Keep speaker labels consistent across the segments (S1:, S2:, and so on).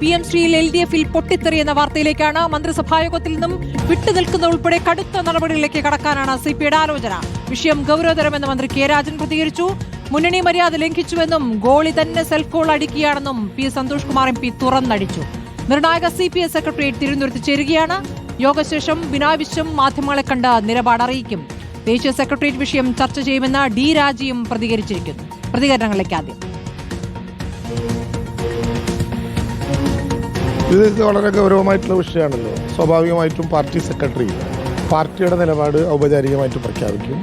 S1: P M ശ്രീയിൽ L D എഫിൽ പൊട്ടിത്തെറിയെന്ന വാർത്തയിലേക്കാണ് മന്ത്രിസഭായോഗത്തിൽ നിന്നും വിട്ടുനിൽക്കുന്ന ഉൾപ്പെടെ കടുത്ത നടപടികളിലേക്ക് കടക്കാനാണ് സി പിയുടെ ആലോചന. വിഷയം ഗൗരവതരമെന്ന് മന്ത്രി കെ രാജൻ പ്രതികരിച്ചു. മുന്നണി മര്യാദ ലംഘിച്ചുവെന്നും ഗോളി തന്നെ self goal അടിക്കുകയാണെന്നും P Santhosh Kumar M P തുറന്നടിച്ചു. നിർണായക സി പി എസ് സെക്രട്ടേറിയറ്റ് തിരുവനന്തപുരത്ത് ചേരുകയാണ്. യോഗശേഷം ബിനോയ് മാധ്യമങ്ങളെ കണ്ട് നിലപാട് അറിയിക്കും. ദേശീയ സെക്രട്ടേറിയറ്റ് വിഷയം ചർച്ച ചെയ്യുമെന്ന് ഡി രാജിയും പ്രതികരിച്ചിരിക്കുന്നു. പ്രതികരണങ്ങളിലേക്ക് ആദ്യം.
S2: ഇത് വളരെ ഗൗരവമായിട്ടുള്ള വിഷയമാണല്ലോ. സ്വാഭാവികമായിട്ടും പാർട്ടി സെക്രട്ടറി പാർട്ടിയുടെ നിലപാട് ഔപചാരികമായിട്ട് പ്രഖ്യാപിക്കും.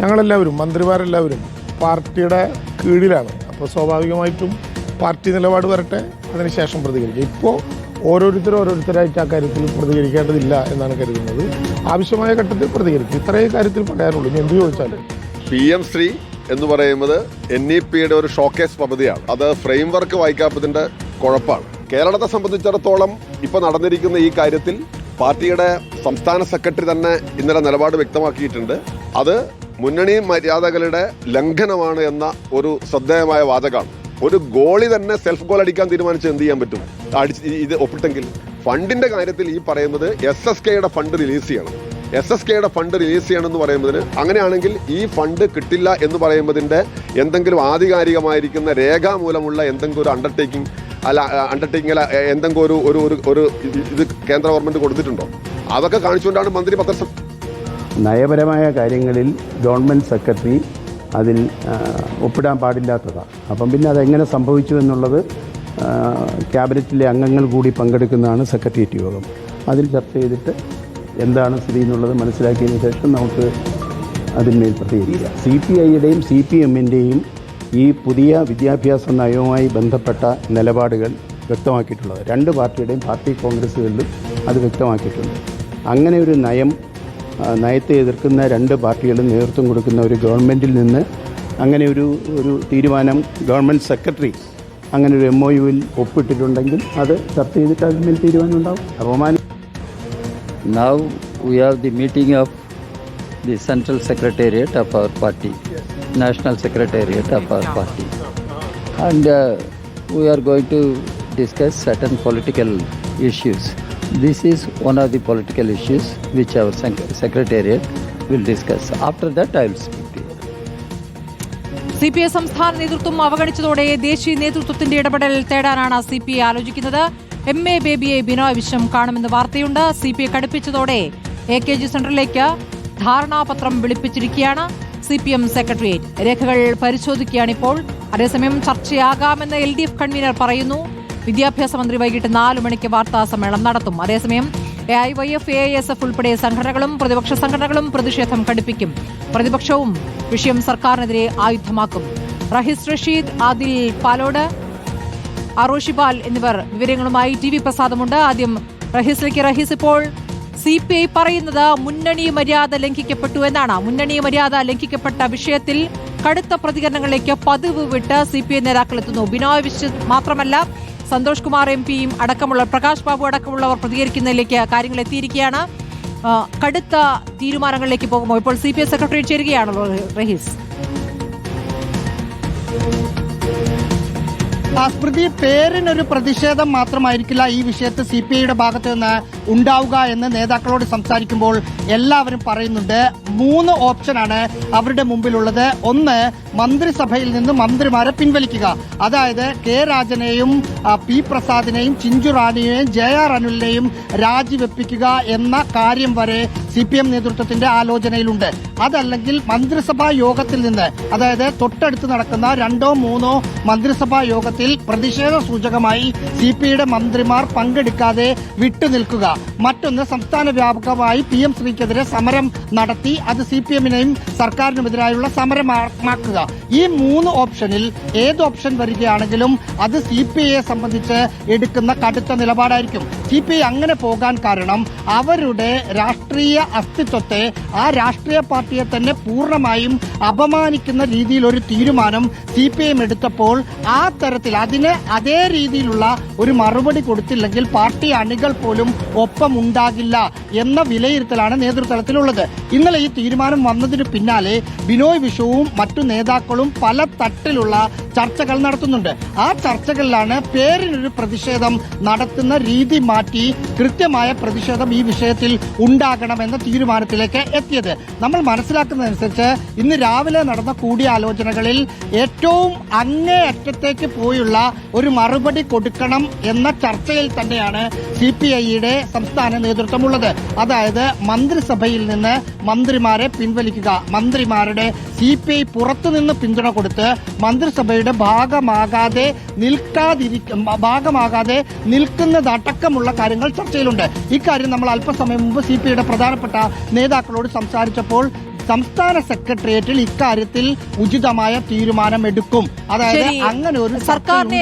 S2: ഞങ്ങളെല്ലാവരും മന്ത്രിമാരെല്ലാവരും പാർട്ടിയുടെ കീഴിലാണ്. അപ്പോൾ സ്വാഭാവികമായിട്ടും പാർട്ടി നിലപാട് വരട്ടെ അതിനുശേഷം പ്രതികരിക്കുക ഇപ്പോൾ ഓരോരുത്തരും ഓരോരുത്തരായിട്ട് ആ കാര്യത്തിൽ പ്രതികരിക്കേണ്ടതില്ല എന്നാണ് കരുതുന്നത്. ആവശ്യമായ ഘട്ടത്തിൽ പ്രതികരിക്കും. ഇത്രയേ കാര്യത്തിൽ പറയാനുള്ളൂ. ഇനി എന്ത് ചോദിച്ചാലും.
S3: പി എം ശ്രീ എന്ന് പറയുന്നത് എൻ ഇ പിയുടെ ഒരു ഷോക്കേസ് പദ്ധതിയാണ്. അത് ഫ്രെയിം വർക്ക് വായിക്കാത്തതിന്റെ കുഴപ്പമാണ്. കേരളത്തെ സംബന്ധിച്ചിടത്തോളം ഇപ്പൊ നടന്നിരിക്കുന്ന ഈ കാര്യത്തിൽ പാർട്ടിയുടെ സംസ്ഥാന സെക്രട്ടറി തന്നെ ഇന്നലെ നിലപാട് വ്യക്തമാക്കിയിട്ടുണ്ട്. അത് മുന്നണി മര്യാദകളുടെ ലംഘനമാണ് എന്ന ഒരു ശ്രദ്ധേയമായ വാചകമാണ്. ഒരു ഗോളി തന്നെ സെൽഫ് ഗോൾ അടിക്കാൻ തീരുമാനിച്ച് എന്ത് ചെയ്യാൻ പറ്റും? അടിച്ച് ഇത് ഒപ്പിട്ടെങ്കിൽ. ഫണ്ടിന്റെ കാര്യത്തിൽ ഈ പറയുന്നത് എസ് എസ് കെയുടെ ഫണ്ട് റിലീസ് ചെയ്യണം. എസ് എസ് കെയുടെ ഫണ്ട് റിലീസ് ചെയ്യണമെന്ന് പറയുന്നതിന് അങ്ങനെയാണെങ്കിൽ ഈ ഫണ്ട് കിട്ടില്ല എന്ന് പറയുന്നതിന്റെ എന്തെങ്കിലും ആധികാരികമായിരിക്കുന്ന രേഖാമൂലമുള്ള എന്തെങ്കിലും ഒരു അണ്ടർടേക്കിംഗ് അല്ല അണ്ടർടേക്കിംഗ് അല്ല എന്തെങ്കിലും ഒരു ഒരു ഒരു ഇത് കേന്ദ്ര ഗവൺമെന്റ് കൊടുത്തിട്ടുണ്ടോ? അതൊക്കെ കാണിച്ചുകൊണ്ടാണ് മന്ത്രി പത്ര
S4: നയപരമായ കാര്യങ്ങളിൽ ഗവൺമെന്റ് സെക്രട്ടറി അതിൽ ഒപ്പിടാൻ പാടില്ലാത്തതാണ് അപ്പം പിന്നെ അതെങ്ങനെ സംഭവിച്ചു എന്നുള്ളത് ക്യാബിനറ്റിലെ അംഗങ്ങൾ കൂടി പങ്കെടുക്കുന്നതാണ് സെക്രട്ടേറിയറ്റ് യോഗം. അതിൽ ചർച്ച ചെയ്തിട്ട് എന്താണ് സ്ഥിതി എന്നുള്ളത് മനസ്സിലാക്കിയതിന് ശേഷം നമുക്ക് അതിന്മേൽ പ്രതികരിക്കാം. സി പി ഐയുടെയും സി പി എമ്മിന്റെയും ഈ പുതിയ വിദ്യാഭ്യാസ നയവുമായി ബന്ധപ്പെട്ട നിലപാടുകൾ വ്യക്തമാക്കിയിട്ടുള്ളത്. രണ്ട് പാർട്ടിയുടെയും പാർട്ടി കോൺഗ്രസ്സുകളിലും അത് വ്യക്തമാക്കിയിട്ടുണ്ട്. അങ്ങനെ ഒരു നയം നയത്തെ എതിർക്കുന്ന രണ്ട് പാർട്ടികളും നേതൃത്വം കൊടുക്കുന്ന ഒരു ഗവൺമെന്റിൽ നിന്ന് അങ്ങനെ ഒരു ഒരു തീരുമാനം ഗവൺമെന്റ് സെക്രട്ടറി അങ്ങനെ ഒരു എം ഒ യുവിൽ ഒപ്പിട്ടിട്ടുണ്ടെങ്കിൽ അത് ചർച്ച ചെയ്തിട്ട് അതിന്മേൽ തീരുമാനം ഉണ്ടാവും. അപമാനം.
S5: Now we have the meeting of the Central Secretariat of our party, National Secretariat of our party. And uh, we are going to discuss certain political issues. This is one of the political issues which our sec- Secretariat will discuss. After that, I will speak.
S1: C P S സംസ്ഥാന നേതൃത്വം അവഗണിച്ചതോടെ ദേശീയ നേതൃത്വത്തിന്റെ ഇടപെടൽ തേടാനാണ് C P I ആലോചിക്കുന്നത് M A ബേബിയെ ബിനോയ് വിശ്വം കാണുമെന്ന് വാർത്തയുണ്ട് സി പി ഐ കടുപ്പിച്ചതോടെ എ കെ ജി സെന്ററിലേക്ക് ധാരണാപത്രം വിളിപ്പിച്ചിരിക്കുകയാണ് സി പി എം സെക്രട്ടേറിയറ്റ് രേഖകൾ പരിശോധിക്കുകയാണിപ്പോൾ അതേസമയം ചർച്ചയാകാമെന്ന് എൽ ഡി എഫ് കൺവീനർ പറയുന്നു. വിദ്യാഭ്യാസ മന്ത്രി വൈകിട്ട് നാലു മണിക്ക് വാർത്താ സമ്മേളനം നടത്തും. അതേസമയം A I Y F A S F ഉൾപ്പെടെ സംഘടനകളും പ്രതിപക്ഷ സംഘടനകളും പ്രതിഷേധം കടുപ്പിക്കും പ്രതിപക്ഷവും വിഷയം സർക്കാരിനെതിരെ ആയുധമാക്കും. റഹീസ് റഷീദ് ആദിൽ പാലോട് അറോഷിപാൽ എന്നിവർ വിവരങ്ങളുമായി ടി വി പ്രസാദമുണ്ട്. ആദ്യം റഹീസിലേക്ക്. റഹീസ് ഇപ്പോൾ സി പി ഐ പറയുന്നത് മുന്നണി മര്യാദ ലംഘിക്കപ്പെട്ടു എന്നാണ്. മുന്നണി മര്യാദ ലംഘിക്കപ്പെട്ട വിഷയത്തിൽ കടുത്ത പ്രതികരണങ്ങളിലേക്ക് പതിവ് വിട്ട് സി പി ഐ നേതാക്കൾ എത്തുന്നു ബിനോയ് വിശ്വ മാത്രമല്ല സന്തോഷ് കുമാർ എം പിയും അടക്കമുള്ള പ്രകാശ് ബാബു അടക്കമുള്ളവർ പ്രതികരിക്കുന്നതിലേക്ക് കാര്യങ്ങൾ എത്തിയിരിക്കുകയാണ്. കടുത്ത തീരുമാനങ്ങളിലേക്ക് പോകുമ്പോൾ ഇപ്പോൾ സി പി ഐ സെക്രട്ടറി ചേരുകയാണല്ലോ റഹീസ്.
S6: സ്മൃതി പേരിനൊരു പ്രതിഷേധം മാത്രമായിരിക്കില്ല ഈ വിഷയത്തിൽ സി പി ഐയുടെ ഭാഗത്ത് നിന്ന് ഉണ്ടാവുക എന്ന് നേതാക്കളോട് സംസാരിക്കുമ്പോൾ എല്ലാവരും പറയുന്നുണ്ട്. മൂന്ന് ഓപ്ഷനാണ് അവരുടെ മുമ്പിലുള്ളത്. ഒന്ന് മന്ത്രിസഭയിൽ നിന്ന് മന്ത്രിമാരെ പിൻവലിക്കുക. അതായത് കെ രാജനെയും പി പ്രസാദിനെയും ചിഞ്ചു റാണിയെയും ജെ ആർ അനുലിനെയും രാജിവെപ്പിക്കുക എന്ന കാര്യം വരെ സി പി എം നേതൃത്വത്തിന്റെ ആലോചനയിലുണ്ട്. അതല്ലെങ്കിൽ മന്ത്രിസഭാ യോഗത്തിൽ നിന്ന് അതായത് തൊട്ടടുത്ത് നടക്കുന്ന രണ്ടോ മൂന്നോ മന്ത്രിസഭാ യോഗത്തിൽ പ്രതിഷേധ സൂചകമായി സി പി മന്ത്രിമാർ പങ്കെടുക്കാതെ വിട്ടുനിൽക്കുക. മറ്റൊന്ന് സംസ്ഥാന വ്യാപകമായി പി എം ശ്രീക്കെതിരെ സമരം നടത്തി അത് സി പി എമ്മിനെയും സർക്കാരിനുമെതിരായുള്ള സമരമാക്കുക ഈ മൂന്ന് ഓപ്ഷനിൽ ഏത് ഓപ്ഷൻ വരികയാണെങ്കിലും അത് സി പി ഐയെ സംബന്ധിച്ച് എടുക്കുന്ന കടുത്ത നിലപാടായിരിക്കും. സി പി ഐ അങ്ങനെ പോകാൻ കാരണം അവരുടെ രാഷ്ട്രീയ അസ്തിത്വത്തെ ആ രാഷ്ട്രീയ പാർട്ടിയെ തന്നെ പൂർണമായും അപമാനിക്കുന്ന രീതിയിൽ ഒരു തീരുമാനം സി പി എം എടുത്തപ്പോൾ ആ തരത്തിൽ അതിന് അതേ രീതിയിലുള്ള ഒരു മറുപടി കൊടുത്തില്ലെങ്കിൽ പാർട്ടി അണികൾ പോലും ഒപ്പം ഉണ്ടാകില്ല എന്ന വിലയിരുത്തലാണ് നേതൃതലത്തിലുള്ളത്. ഇന്നലെ ഈ തീരുമാനം വന്നതിന് പിന്നാലെ ബിനോയ് വിഷുവും മറ്റു നേതാക്കളും പല തട്ടിലുള്ള ചർച്ചകൾ നടത്തുന്നുണ്ട്. ആ ചർച്ചകളിലാണ് പേരിനൊരു പ്രതിഷേധം നടത്തുന്ന രീതി മാറ്റി കൃത്യമായ പ്രതിഷേധം ഈ വിഷയത്തിൽ ഉണ്ടാകണമെന്ന തീരുമാനത്തിലേക്ക് എത്തിയത്. നമ്മൾ മനസ്സിലാക്കുന്നതനുസരിച്ച് ഇന്ന് രാവിലെ നടന്ന കൂടിയാലോചനകളിൽ ഏറ്റവും അങ്ങേയറ്റത്തേക്ക് പോയുള്ള ഒരു മറുപടി കൊടുക്കണം എന്ന ചർച്ചയിൽ തന്നെയാണ് സി പി ഐയുടെ സംസ്ഥാന നേതൃത്വമുള്ളത്. അതായത് മന്ത്രിസഭയിൽ നിന്ന് മന്ത്രിമാരെ പിൻവലിക്കുക. മന്ത്രിമാരുടെ സി പി ഐ പുറത്തുനിന്ന് പിന്തുണ കൊടുത്ത് മന്ത്രിസഭയുടെ ഭാഗമാകാതെ നിൽക്കാതിരിക്ക ഭാഗമാകാതെ നിൽക്കുന്നതടക്കമുള്ള കാര്യങ്ങൾ ചർച്ചയിലുണ്ട്. ഇക്കാര്യം നമ്മൾ അല്പസമയം മുമ്പ് സി പി ഐയുടെ പ്രധാനപ്പെട്ട നേതാക്കളോട് സംസാരിച്ചപ്പോൾ സംസ്ഥാന സെക്രട്ടേറിയറ്റിൽ ഇക്കാര്യത്തിൽ ഉചിതമായ തീരുമാനമെടുക്കും. അതായത് അങ്ങനെ ഒരു
S1: സർക്കാരിന്റെ